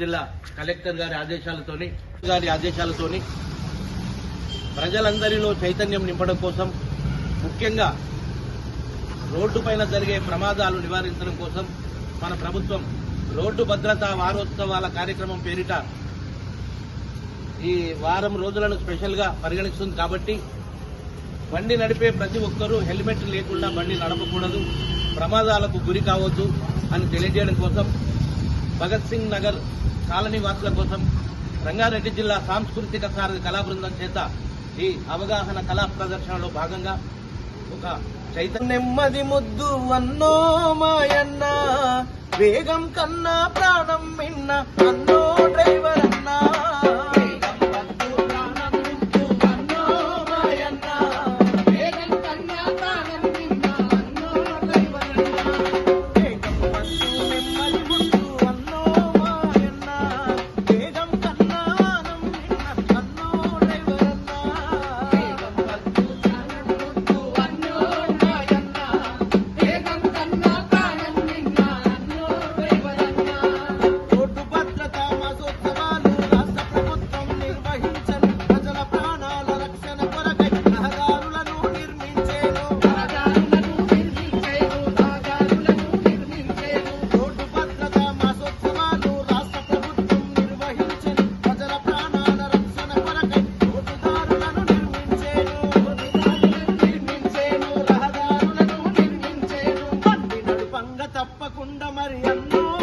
జిల్లా కలెక్టర్ గారి ఆదేశాలతోని గారి ఆదేశాలతోని ప్రజలందరిలో చైతన్యం నింపడం కోసం ముఖ్యంగా రోడ్డు పైన జరిగే ప్రమాదాలు నివారించడం కోసం మన ప్రభుత్వం రోడ్డు భద్రతా వారోత్సవాల కార్యక్రమం పేరిట ఈ వారం రోజులను స్పెషల్గా పరిగణిస్తుంది కాబట్టి బండి నడిపే ప్రతి ఒక్కరూ హెల్మెట్ లేకుండా బండి నడపకూడదు ప్రమాదాలకు గురి కావద్దు అని తెలియజేయడం కోసం భగత్ సింగ్ నగర్ కాలనీ వాసుల కోసం రంగారెడ్డి జిల్లా సాంస్కృతిక సారథి కళా బృందం చేత ఈ అవగాహన కళా ప్రదర్శనలో భాగంగా ఒక చైతన్యమ్మది ముద్దు అన్నో మాయన్న వేగం కన్నా ప్రాణం మిన్న అన్నో డ్రైవర్ తప్పకుండా మరి అన్నో